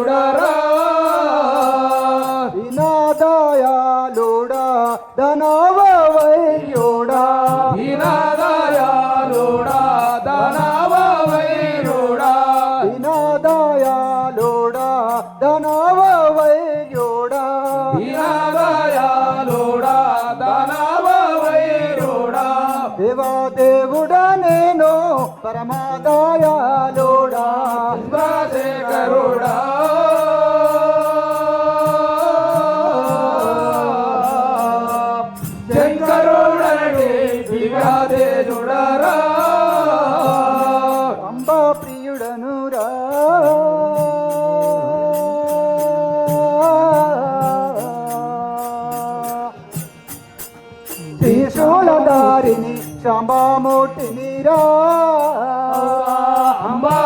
ಸುಡಾ శాంబామూర్తినిరా అంబా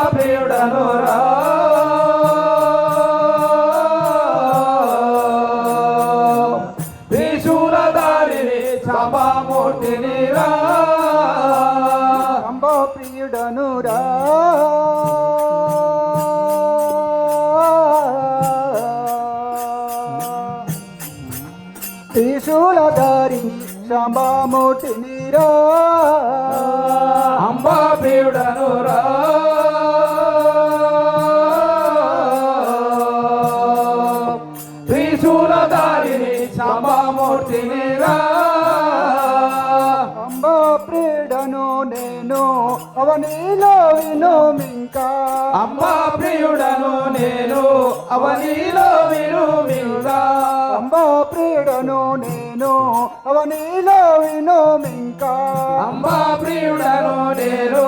త్రిశూలధారిని శాంబామూర్తినిరా అంబా ప్రియుడనురా త్రిశూలధారిని సభామూర్తినిరా అంబా ప్రియుడను నేను అవనిలో వినుమింకా అంబా ప్రియుడను నేను అవనిలో వినుమిగా అంబా ప్రియుడను నేను అవనిలో వినుమింకా అంబా ప్రియుడను నేను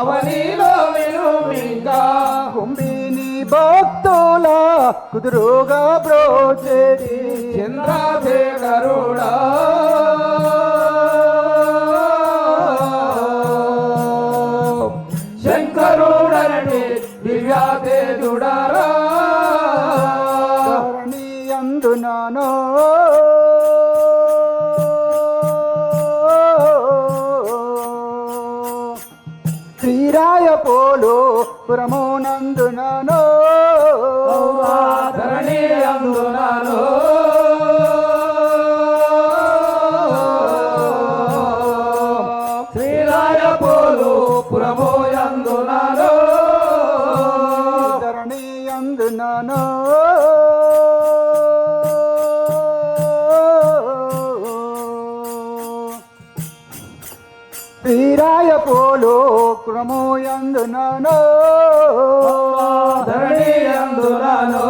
అవనిలో వినుమిగా కుంభిని భక్తుల కుదురుగా బ్రోచేది. చంద్రశేఖరుడా శంకరుడనటి దివ్యాతేజుడరా ధరణి అందునో శ్రీరాయ పోలు పురముయందునో ధరణి అందునాను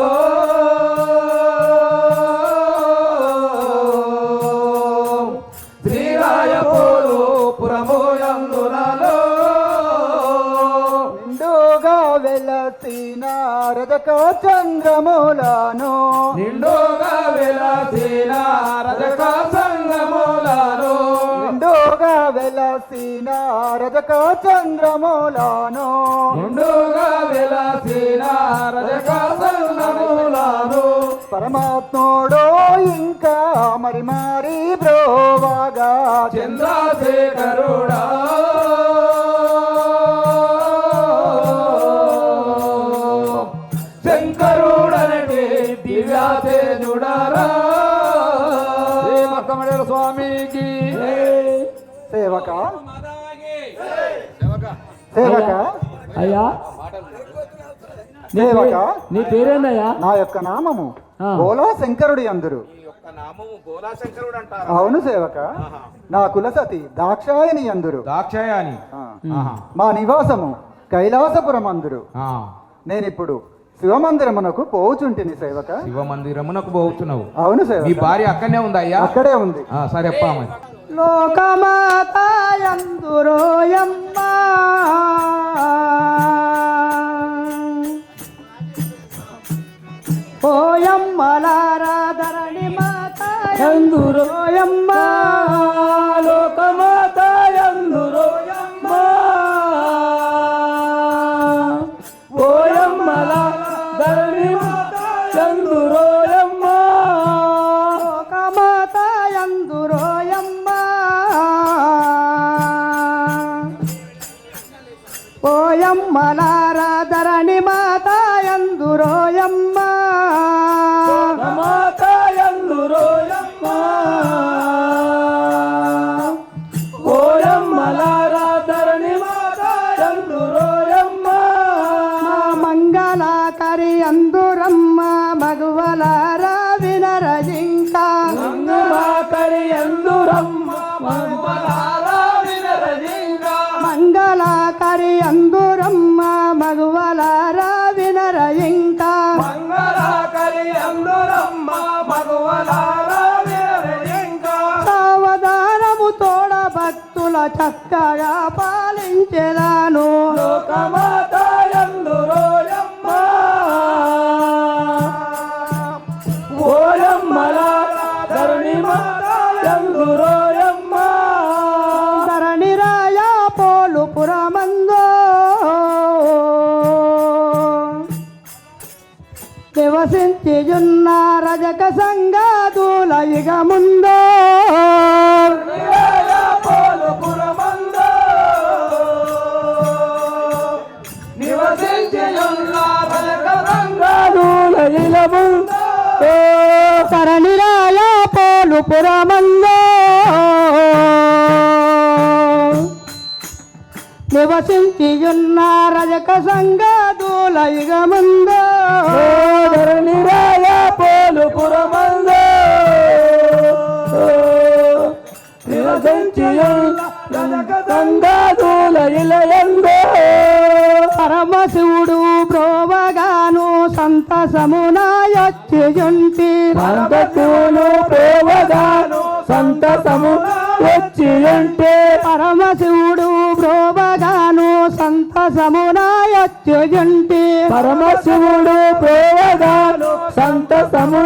వెలసిన రజక చంద్రములను నిండుగా వెలసిన రజక సంగములను నిండుగా వెలసిన రజక చంద్రములను నిండుగా వెలసిన రజక పరమాత్ముడు ఇంకా మరి మరి బ్రోవాగా చంద్రశేఖరుడా సేవక అయ్యా నీ సేవక పే- నీ పేరేందయ్యా? నా యొక్క నామము. బోలా శంకరుడి అందరు. నామము బోలాశంకరుడు అంటారు అవును సేవక. నా కులసతి దాక్షాయని అందురు. దాక్షాయాని. మా నివాసము కైలాసపురం అందురు. నేనిప్పుడు శివమందిరమునకు పోవుచుంటిని సేవక. శివ మందిరమునకు పోతున్నావు అవును మీ సేవక భార్య అక్కడనే ఉందా అయ్యా? అక్కడే ఉంది. సరే అప్ప లోకమాతాయందురోయమ్మ. ఓయమ్మలారాధరణి మాత ఎందురోయమ్మ లోకమాత ఓయమ్మలారాధరణి చక్కగా పాలించెదాను. లోకమాత ఎందురోయమ్మ ఓయమ్మల ధరణి మాత ఎందురోయమ్మ ధరణిరాయ పోలు పురమందో. నివసించియున్న రజక సంగాదుల ఇక ముందో ఇలముందు ధరణిరాయ పోలు పురమందో నివసించియున్న రజక సంగాదుల ఇక ముందో ధరణిరాయ నివసించియున్న రజక సంఘాదుల పరమశివుడు బ్రోవగాను సంతసమునాయొచ్చియుంటి. సంతతులు ప్రేమగాను సంతసము వచ్చి ఉంటే పరమశివుడు బ్రోవగాను సంతసమునాయొచ్చియుంటి. పరమశివుడు ప్రేమగాను సంతసము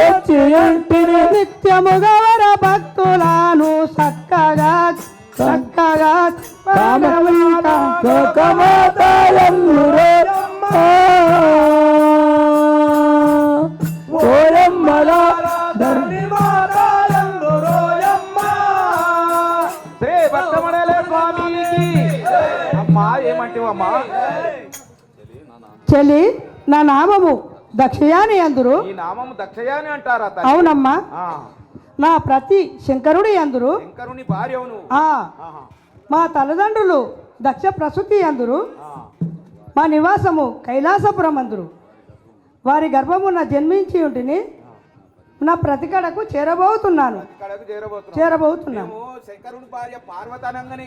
వచ్చి ఉంటిని నిత్యముగా వర భక్తులను చక్కగా చక్కగా కామమాత లోకమాత ఎందురే ఓయమ్మల ధరణి మాత ఎందురోయమ్మ శ్రీ భక్తమణలే స్వామికి అమ్మా ఏమంటివమ్మా చెలి నా నామము దక్షయాని అందురు. ఈ నామం దక్షయాని అంటారా? అవునమ్మా. నా ప్రతి శంకరుడి అందురు. శంకరుని ఆహా, మా తల్లిదండ్రులు దక్ష ప్రసూతి అందురు. మా నివాసము కైలాసపురం అందురు వారి గర్భమున జన్మించి ఉంటిని నా ప్రతికడకు చేరబోతున్నాను. చేరబోతున్నాను. మేము శంకరుని భార్య పార్వతానంగానే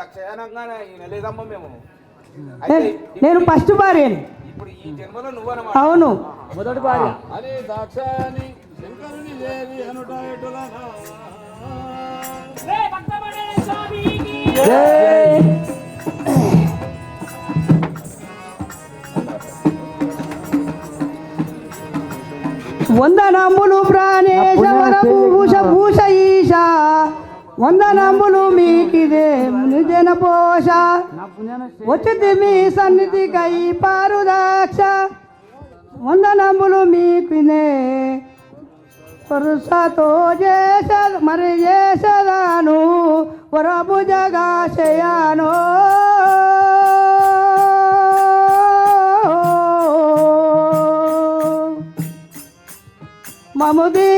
దక్షయానంగానే మేము. నేను- ఫస్ట్ భార్యని. ఇప్పుడు ఈ జన్మలో నువ్వనమాట అవును. మొదటి భార్య. జై! వందనములు ప్రాణేశ వరభూష భూష ఈశ. వందనములు మీకిదే మునిజన పోష. వచ్చింది మీ సన్నిధి కై పారుదాక్ష. వందనములు మీకునే వరుసతో చేస మరి చేసదాను వరభుజగా శయానో మము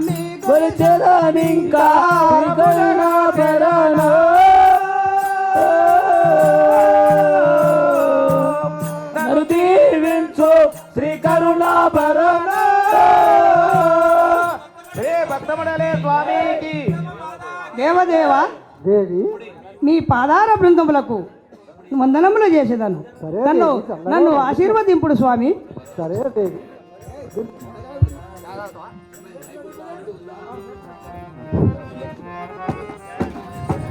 నమ్మి కొలిచెదనింకా శ్రీ కరుణాభరణ నన్ను దీవించు శ్రీ కరుణాభరణ హే భక్తమడలే స్వామికి. దేవదేవ దేవి. మీ పాదార బృందములకు వందనములు చేసేదాను. సరే నన్ను నన్ను. ఆశీర్వదింపుడు స్వామి. సరే దేవి.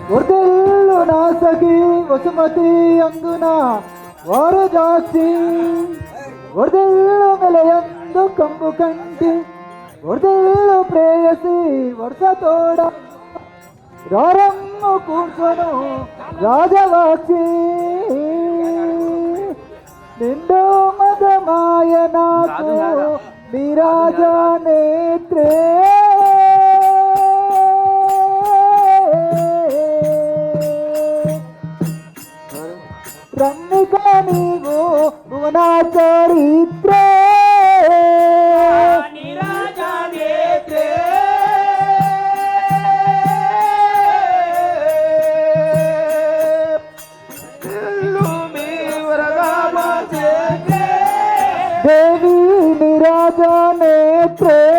వర్దల్లు నాసకి వసుమతి అందున వారు జాస్తి వరదల్లు మెలయందు కంబు కంటి. వరదల్లు ప్రేయసి వరుస తోడ రారమ్ము కూర్చొను రాజవాక్షి నిండు మదమాయ నాకు మీ రాజా నేత్రే. భువన చరిత్రే దేవి నిరాజ నేత్రే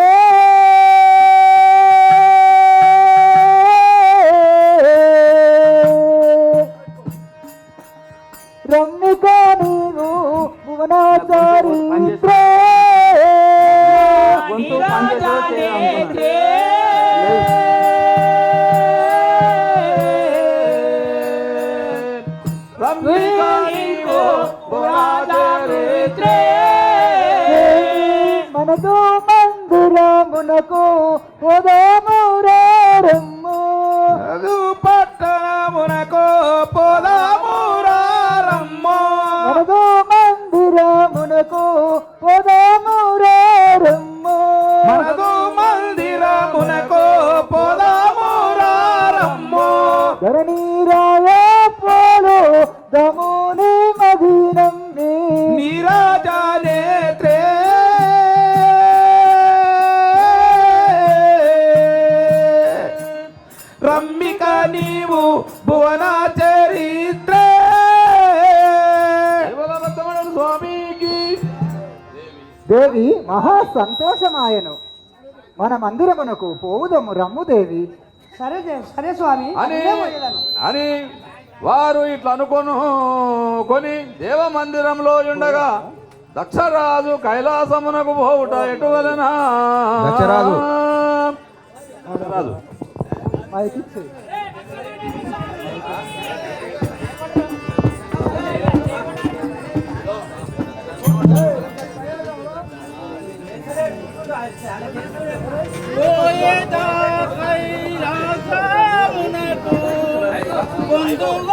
మందిరమునకు ఉదయమురమ్ము అది పట్టణమునకు పోదామురారమ్మో మనదు మందిరమునకు ఉదయమురమ్ము మనదు మందిరమునకు పోదామురారమ్మో ధరణి రాయ మహా సంతోషమాయను. మన మందిరమునకు పోవుదము రమ్ము దేవి సరే సరే స్వామి. అని. అని వారు ఇట్లా అనుకొను కొని దేవ మందిరంలో ఉండగా దక్షరాజు కైలాసమునకు పోవుట ఎటువలన దక్షరాజు. దక్షరాజు. বন্ধু